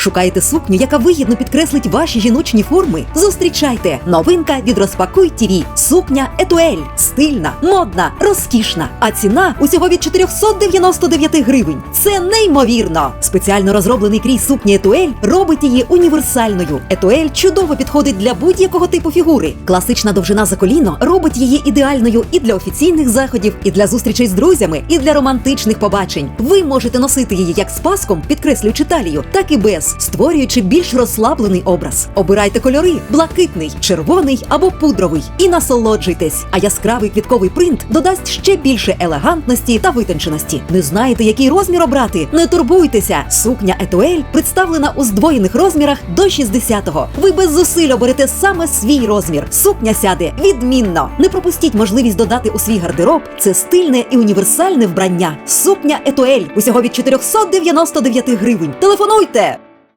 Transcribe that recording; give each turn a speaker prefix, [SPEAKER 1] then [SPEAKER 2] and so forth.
[SPEAKER 1] Шукаєте сукню, яка вигідно підкреслить ваші жіночні форми? Зустрічайте! Новинка від Розпакуй ТІВІ. Сукня Етуель. Стильна, модна, розкішна. А ціна усього від 499 гривень. Це неймовірно! Спеціально розроблений крій сукні Етуель робить її універсальною. Етуель чудово підходить для будь-якого типу фігури. Класична довжина за коліно робить її ідеальною і для офіційних заходів, і для зустрічей з друзями, і для романтичних побачень. Ви можете носити її як з паском, підкреслюючи талію, так і без, створюючи більш розслаблений образ. Обирайте кольори: блакитний, червоний або пудровий, і насолоджуйтесь. А яскравий квітковий принт додасть ще більше елегантності та витонченості. Не знаєте, який розмір обрати? Не турбуйтеся. Сукня Етуель представлена у здвоєних розмірах до 60-го. Ви без зусиль оберете саме свій розмір. Сукня сяде відмінно. Не пропустіть можливість додати у свій гардероб це стильне і універсальне вбрання. Сукня Етуель усього від 499 гривень. Телефонуйте!